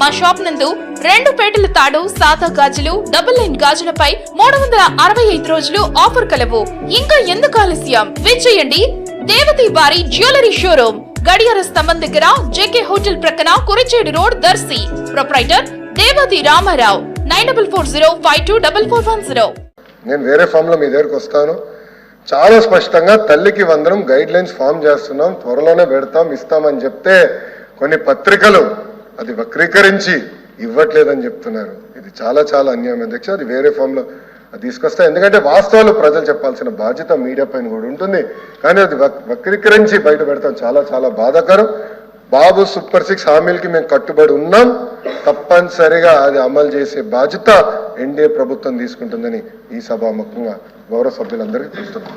మా షాప్ నందు రెండు పేటల తాడు సాదా గాజులు డబుల్ లైన్ గాజులపై మూడు వందల అరవై ఐదు రోజులు ఆఫర్ కలవు. ఇంకా ఎందుకు ఆలస్యం? విచ్చేయండి దేవతి బారి జ్యువెలరీ షోరూమ్ గడియార స్తంభం దగ్గర జేకే హోటల్ ప్రక్కన Kurichedu road Darsi. Proprietor Devathi Ramarao nine double four zero five two double four one zero. నేను వేరే ఫామ్లో మీ దగ్గరకు వస్తాను. చాలా స్పష్టంగా తల్లికి వందనం గైడ్ లైన్స్ ఫామ్ చేస్తున్నాం. త్వరలోనే పెడతాం ఇస్తామని చెప్తే కొన్ని పత్రికలు అది వక్రీకరించి ఇవ్వట్లేదని చెప్తున్నారు. ఇది చాలా చాలా అన్యాయం. అధ్యక్ష అది వేరే ఫామ్లో అది తీసుకొస్తా. ఎందుకంటే వాస్తవాలు ప్రజలు చెప్పాల్సిన బాధ్యత మీడియా పైన కూడా ఉంటుంది. కానీ అది వక్రీకరించి బయట పెడతాం చాలా చాలా బాధాకరం. బాబు సూపర్ సిక్స్ హామీలకి మేము కట్టుబడి ఉన్నాం. తప్పనిసరిగా అది అమలు చేసే బాధ్యత ఎన్డీఏ ప్రభుత్వం తీసుకుంటుందని ఈ సభాముఖంగా గౌరవ సభ్యులందరికీ తెలుస్తున్నాం